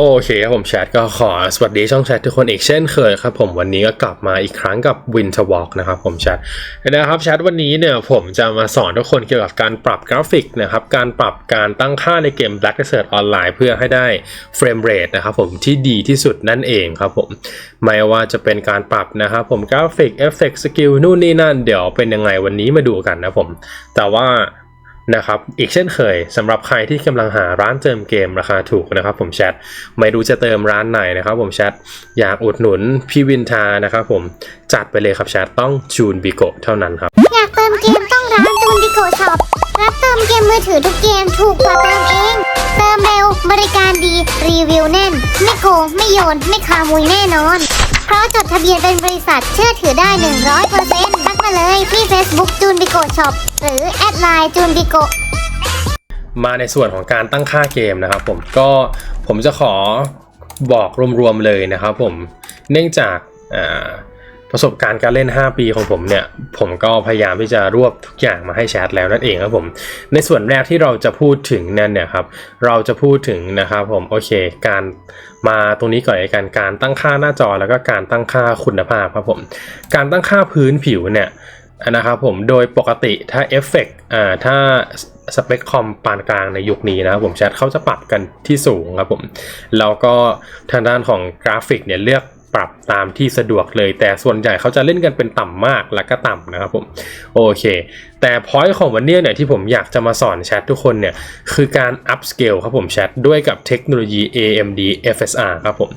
โอเคครับผมแชทก็ขอสวัสดีช่องแชททุกคนอีกเช่นเคยครับผมวันนี้ก็กลับมาอีกครั้งกับ Winter Walk นะครับผมแชทนะครับแชทวันนี้เนี่ยผมจะมาสอนทุกคนเกี่ยวกับการปรับกราฟิกนะครับการปรับการตั้งค่าในเกม Black Desert Online เพื่อให้ได้เฟรมเรทนะครับผมที่ดีที่สุดนั่นเองครับผมไม่ว่าจะเป็นการปรับนะครับผมกราฟิกเอฟเฟกต์สกิลนู่นนี่นั่นเดี๋ยวเป็นยังไงวันนี้มาดูกันนะผมแต่ว่า นะครับ อีกเช่นเคยสำหรับใครที่กำลังหาร้านเติมเกมราคาถูกนะครับผมแชทไม่รู้จะเติมร้านไหนนะครับผมแชทอยากอุดหนุนพี่วินทานะครับผมจัดไปเลยครับแชทต้องจูนบิโกเท่านั้นครับ อยากเติมเกมต้องร้านจูนดิโกช็อปรับเติมเกมมือถือทุกเกมถูกกว่าเติมเอง เติมเร็วบริการดีรีวิวแน่น ไม่โกงไม่โยน ไม่คามุยแน่นอน เพราะจดทะเบียนเป็นบริษัทเชื่อถือได้ 100%ทัก มาเลยที่ Facebook จูนบิโกช็อปหรือแอดไลน์จูนบิโกมาในส่วนของการตั้งค่าเกมนะครับ ผมก็ผมจะขอบอกรวมๆเลยนะครับผมเนื่องจากอ่า ประสบการณ์การเล่น 5 ปีของผมเนี่ย ผมก็พยายามที่จะรวบทุกอย่างมาให้แชทแล้วนั่นเองครับผม ในส่วนแรกที่เราจะพูดถึงนั่นเนี่ยครับ เราจะพูดถึงนะครับผม โอเค การมาตรงนี้ก่อนเลยกันการตั้งค่าหน้าจอแล้วก็การตั้งค่าคุณภาพครับผม การตั้งค่าพื้นผิวเนี่ยนะครับผม โดยปกติถ้าเอฟเฟกอ่า ถ้าสเปคคอมปานกลางในยุคนี้นะครับผมแชทเขาจะปรับกันที่สูงครับผม แล้วก็ทางด้านของกราฟิกเนี่ยเลือก ปรับตามที่สะดวกเลย แต่ส่วนใหญ่เขาจะเล่นกันเป็นต่ำมากและก็ต่ำนะครับผมโอเค แต่พอยต์ของวันนี้เนี่ยที่ผมอยากจะมาสอนแชททุกคนเนี่ยคือการ up scale ครับผมแชทด้วยกับเทคโนโลยี AMD FSR ครับผม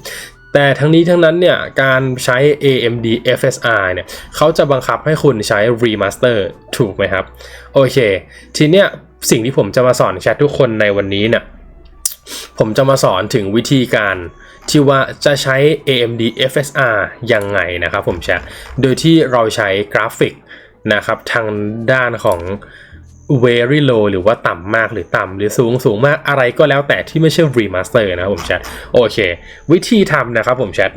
แต่ทั้งนี้ทั้งนั้นเนี่ยการใช้ AMD FSR เนี่ยเขาจะบังคับให้คุณใช้ remaster ถูกไหมครับ โอเค ทีเนี้ยสิ่งที่ผมจะมาสอนแชททุกคนในวันนี้เนี่ยผมจะมาสอนถึงวิธีการ ที่ว่าจะใช้ AMD FSR ยังไงนะครับผมแชทโดยที่เราใช้กราฟิกนะครับทางด้านของ very low หรือว่าต่ำมากหรือต่ำหรือสูงสูงมากอะไรก็แล้วแต่ที่ไม่ใช่ remaster นะครับผมแชทโอเค วิธีทำนะครับผมแชท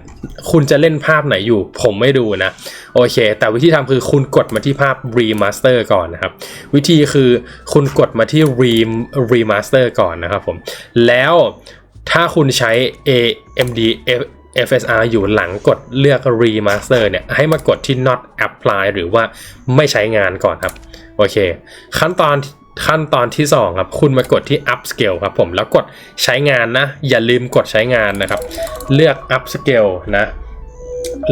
คุณจะเล่นภาพไหนอยู่ ผมไม่ดูนะ โอเค แต่วิธีทำคือคุณกดมาที่ภาพ remaster ก่อนนะครับ วิธีคือคุณกดมาที่ rem remaster ก่อนนะครับผม แล้ว ถ้าคุณใช้ AMD FSR อยู่หลังกดเลือก remaster เนี่ย ให้มากดที่ not apply หรือว่าไม่ใช้งานก่อนครับ โอเค ขั้นตอนขั้นตอนที่ 2 ครับ คุณมากดที่ up scale ครับผมแล้วกดใช้งานนะ อย่าลืมกดใช้งานนะครับ เลือก up scale นะ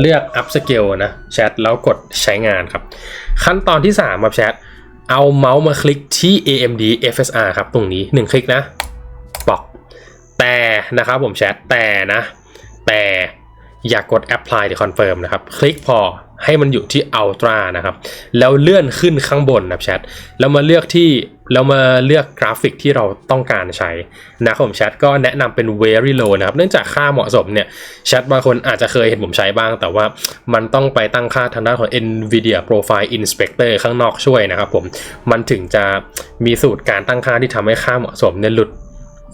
เลือก up scale นะแชทแล้วกดใช้งานครับ ขั้นตอนที่ 3 ครับแชทเอาเมาส์มาคลิกที่ AMD FSR ครับตรงนี้ 1 คลิกนะ แต่นะครับผมแชทแต่นะ แต่อย่ากด apply หรือ confirm นะครับ คลิกพอให้มันอยู่ที่ ultra นะครับ แล้วเลื่อนขึ้นข้างบนนะครับแชทแล้วมาเลือกที่แล้วมาเลือกกราฟิกที่เราต้องการใช้นะครับผมแชทก็แนะนำเป็น very low นะครับ เนื่องจากค่าเหมาะสมเนี่ยแชทบางคนอาจจะเคยเห็นผมใช้บ้าง แต่ว่ามันต้องไปตั้งค่าทางด้านของ NVIDIA Profile Inspector ข้างนอกช่วยนะครับผม มันถึงจะมีสูตรการตั้งค่าที่ทำให้ค่าเหมาะสมเนี่ยหลุด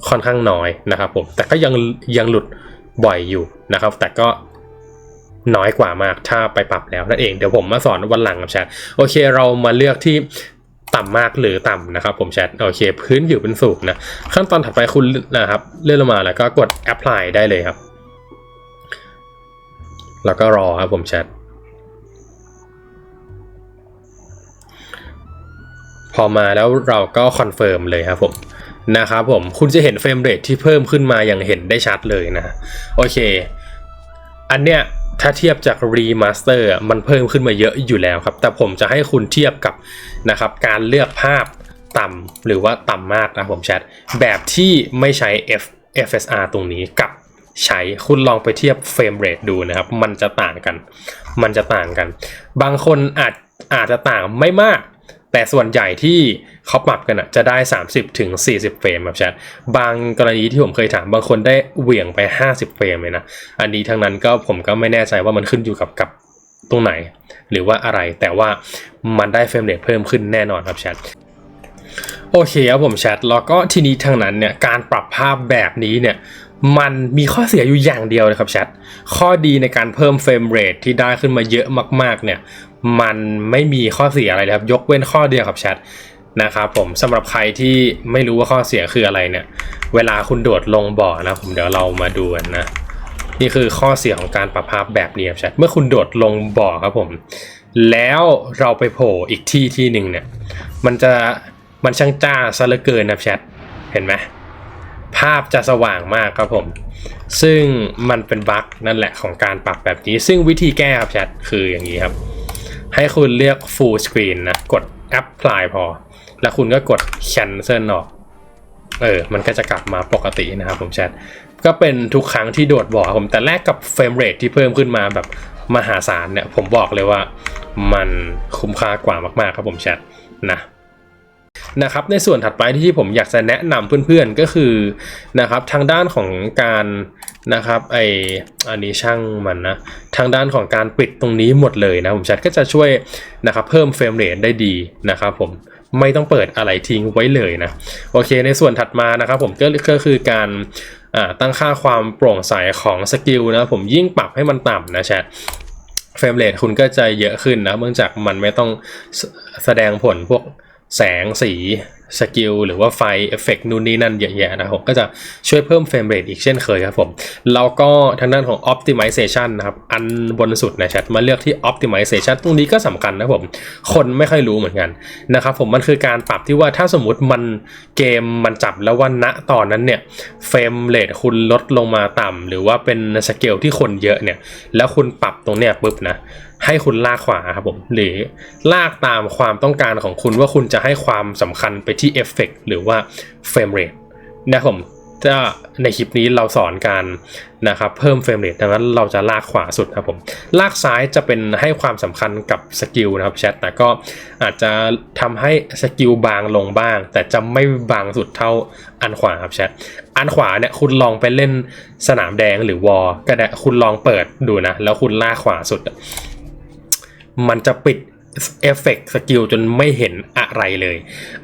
ค่อนข้างน้อยนะครับผมแต่ก็ยังยังหลุดบ่อยอยู่นะครับ แต่ก็น้อยกว่ามากถ้าไปปรับแล้วนั่นเองเดี๋ยวผมมาสอนวันหลังครับแชทโอเคเรามาเลือกที่ต่ำมากหรือต่ำนะครับผมแชทโอเค พื้นผิวเป็นสูงนะขั้นตอนถัดไปคุณนะครับ เลื่อนลงมาแล้วก็กด apply ได้เลยครับ แล้วก็รอครับผมแชทพอมาแล้วเราก็คอนเฟิร์มเลยครับผม นะครับผมคุณจะเห็นเฟรมเรทที่เพิ่มขึ้นมาอย่างเห็นได้ชัดเลยนะ โอเค อันเนี้ยถ้าเทียบจากรีมาสเตอร์มันเพิ่มขึ้นมาเยอะอยู่แล้วครับ แต่ผมจะให้คุณเทียบกับนะครับการเลือกภาพต่ำหรือว่าต่ำมากนะผมแชทแบบที่ไม่ใช้ F FSR ตรงนี้กับใช้คุณลองไปเทียบเฟรมเรทดูนะครับ มันจะต่างกัน มันจะต่างกัน บางคนอาจอาจจะต่างไม่มาก แต่ส่วนใหญ่ที่เขาปรับกันอะจะได้ 30ถึง40 เฟรมครับแชทบางกรณีที่ผมเคยถามบางคนได้เหวี่ยงไป 50 เฟรมเลยนะ อันนี้ทั้งนั้นก็ผมก็ไม่แน่ใจว่ามันขึ้นอยู่กับกับตรงไหน หรือว่าอะไรแต่ว่ามันได้เฟรมเรทเพิ่มขึ้นแน่นอนครับแชทโอเคครับผมแชทแล้วก็ทีนี้ทางนั้นเนี่ยการปรับภาพแบบนี้เนี่ย มันมีข้อเสียอยู่อย่างเดียวนะครับแชทข้อดีในการเพิ่มเฟรมเรทที่ได้ขึ้นมาเยอะมาก ๆ เนี่ย มันไม่มีข้อเสียอะไรเลยครับ ยกเว้นข้อเดียวครับแชทนะครับผมสำหรับใครที่ไม่รู้ว่าข้อเสียคืออะไรเนี่ย เวลาคุณโดดลงบ่อนะผมเดี๋ยวเรามาดูกันนะ นี่คือข้อเสียของการปรับภาพแบบนี้ครับแชทเมื่อคุณโดดลงบ่อครับผม แล้วเราไปโผล่อีกที่ที่หนึ่งเนี่ย มันจะมันช่างจ้าซะเหลือเกินนะแชทเห็นไหม ภาพจะสว่างมากครับผม ซึ่งมันเป็นบั๊กนั่นแหละของการปรับแบบนี้ ซึ่งวิธีแก้ครับแชทคืออย่างนี้ครับ ให้คุณเลือก full screen นะ กด apply พอ แล้วคุณก็กด cancel ออก เออ มันก็จะกลับมาปกตินะครับผมแชท ก็เป็นทุกครั้งที่โดดบ่อครับผม แต่แรกกับเฟรมเรทที่เพิ่มขึ้นมาแบบมหาศาลเนี่ย ผมบอกเลยว่ามันคุ้มค่ากว่ามากๆครับผมแชทนะ นะครับในส่วนถัดไปที่ผมอยากจะแนะนำเพื่อนๆก็คือนะครับทางด้านของการนะครับไออันนี้ช่างมันนะทางด้านของการปิดตรงนี้หมดเลยนะผมแชทก็จะช่วยนะครับเพิ่มเฟรมเรทได้ดีนะครับผมไม่ต้องเปิดอะไรทิ้งไว้เลยนะโอเคในส่วนถัดมานะครับผมก็คือการตั้งค่าความโปร่งใสของสกิลนะผมยิ่งปรับให้มันต่ำนะแชทเฟรมเรทคุณก็จะเยอะขึ้นนะเนื่องจากมันไม่ต้องแสดงผลพวก แสงสีสกิลหรือว่าไฟเอฟเฟกนู่นนี่นั่นเยอะแยะนะครับผมก็จะช่วยเพิ่มเฟรมเรทอีกเช่นเคยครับผม แล้วก็ทางด้านของ optimization นะครับ อันบนสุดนะแชทมาเลือกที่ optimization ตรงนี้ก็สำคัญนะผม คนไม่ค่อยรู้เหมือนกันนะครับผมมันคือการปรับที่ว่าถ้าสมมติมันเกมมันจับแล้วว่าณตอนนั้นเนี่ยเฟรมเรทคุณลดลงมาต่ำหรือว่าเป็นสเกลที่คนเยอะเนี่ย แล้วคุณปรับตรงเนี้ยปุ๊บนะ ให้คุณลากขวาครับผมหรือลากตามความต้องการของคุณว่าคุณจะให้ความสำคัญไปที่เอฟเฟกหรือว่าเฟรมเรทนะครับผมจะในคลิปนี้เราสอนการนะครับเพิ่มเฟรมเรทดังนั้นเราจะลากขวาสุดครับผมลากซ้ายจะเป็นให้ความสำคัญกับสกิลนะครับแชทแต่ก็อาจจะทำให้สกิลบางลงบ้าง แต่จะไม่บางสุดเท่าอันขวาครับแชทอันขวาเนี่ยคุณลองไปเล่นสนามแดงหรือวอลก็ได้คุณลองเปิดดูนะ แล้วคุณลากขวาสุด มันจะปิดเอฟเฟกต์สกิลจนไม่เห็นอะไรเลย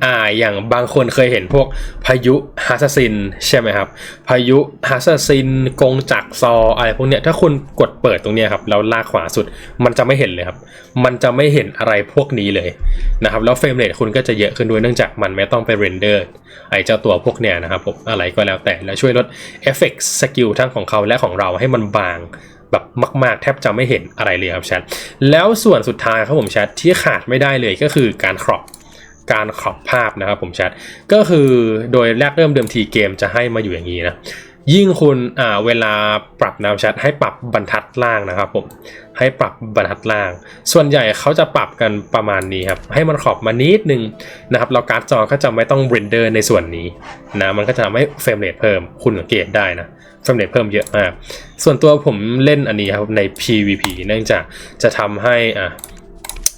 อ่า อย่างบางคนเคยเห็นพวกพายุฮัสซินใช่ไหมครับ พายุฮัสซินกงจักซออะไรพวกเนี้ย ถ้าคุณกดเปิดตรงเนี้ยครับ แล้วลากขวาสุด มันจะไม่เห็นเลยครับ มันจะไม่เห็นอะไรพวกนี้เลยนะครับ แล้วเฟรมเรทคุณก็จะเยอะขึ้นด้วยเนื่องจากมันไม่ต้องไปเรนเดอร์ ไอ้เจ้าตัวพวกเนี้ยนะครับผม อะไรก็แล้วแต่ แล้วช่วยลดเอฟเฟกต์สกิลทั้งของเขาและของเราให้มันบาง แบบมากๆ แทบจะไม่เห็นอะไรเลยครับแชทแล้วส่วนสุดท้ายครับผมแชทที่ขาดไม่ได้เลยก็คือการครอปการครอปภาพนะครับผมแชทก็คือโดยแรกเริ่มเดิมทีเกมจะให้มาอยู่อย่างนี้นะ ยิ่งคุณอ่าเวลาปรับนะครับแชทให้ปรับบรรทัดล่างนะครับผมให้ปรับบรรทัดล่าง ส่วนใหญ่เขาจะปรับกันประมาณนี้ครับให้มันขอบมานิดนึงนะครับแล้วการ์ดจอก็จะไม่ต้องเรนเดอร์ในส่วนนี้นะมันก็จะทำให้เฟรมเรทเพิ่มคุณสังเกตได้นะเฟรมเรทเพิ่มเยอะมากส่วนตัวผมเล่นอันนี้ครับใน PVP เนื่องจากจะทำให้อะ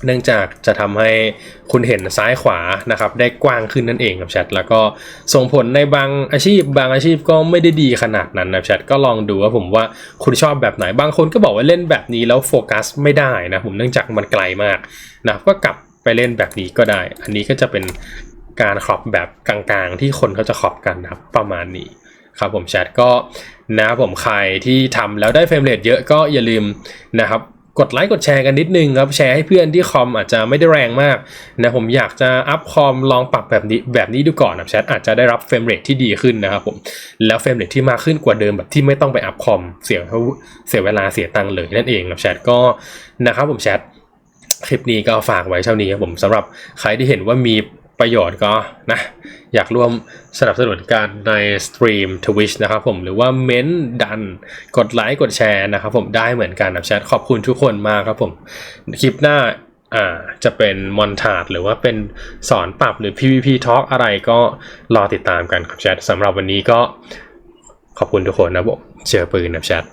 เนื่องจากจะทำให้คุณเห็นซ้ายขวานะครับได้กว้างขึ้นนั่นเองครับแชทแล้วก็ส่งผลในบางอาชีพ บางอาชีพก็ไม่ได้ดีขนาดนั้นนะแชทก็ลองดูว่าผมว่าคุณชอบแบบไหนบางคนก็บอกว่าเล่นแบบนี้แล้วโฟกัสไม่ได้นะผมเนื่องจากมันไกลมากนะก็กลับไปเล่นแบบนี้ก็ได้ อันนี้ก็จะเป็นการขอบแบบกลางๆ ที่คนเขาจะขอบกันนะครับประมาณนี้ครับผมแชทก็นะผมใครที่ทำแล้วได้เฟรมเรทเยอะก็อย่าลืมนะครับ กดไลค์กดแชร์กันนิดนึงครับแชร์ให้เพื่อนที่คอมอาจจะไม่ได้แรงมากนะผมอยากจะอัพคอมลองปรับแบบนี้แบบนี้ดูก่อนนะแชทอาจจะได้รับเฟรมเรทที่ดีขึ้นนะครับผมแล้วเฟรมเรทที่มากขึ้นกว่าเดิมแบบที่ไม่ต้องไปอัพคอมเสียเสียเวลาเสียตังค์เลยนั่นเองครับแชทก็นะครับผมแชทคลิปนี้ก็ฝากไว้เท่านี้ครับผมสำหรับใครที่เห็นว่ามี ประโยชน์ก็นะอยากร่วมสนับสนุนการในสตรีม Twitch นะครับผมหรือว่าเม้นต์ดันกดไลค์กดแชร์นะครับผมได้เหมือนกันนะแชทขอบคุณทุกคนมากครับผม คลิปหน้าอ่าจะเป็นมอนทาดหรือว่าเป็นสอนปรับหรือ PVP Talk อะไรก็รอติดตามกันครับแชทสำหรับวันนี้ก็ขอบคุณทุกคนนะผมเจอปืนนะแชท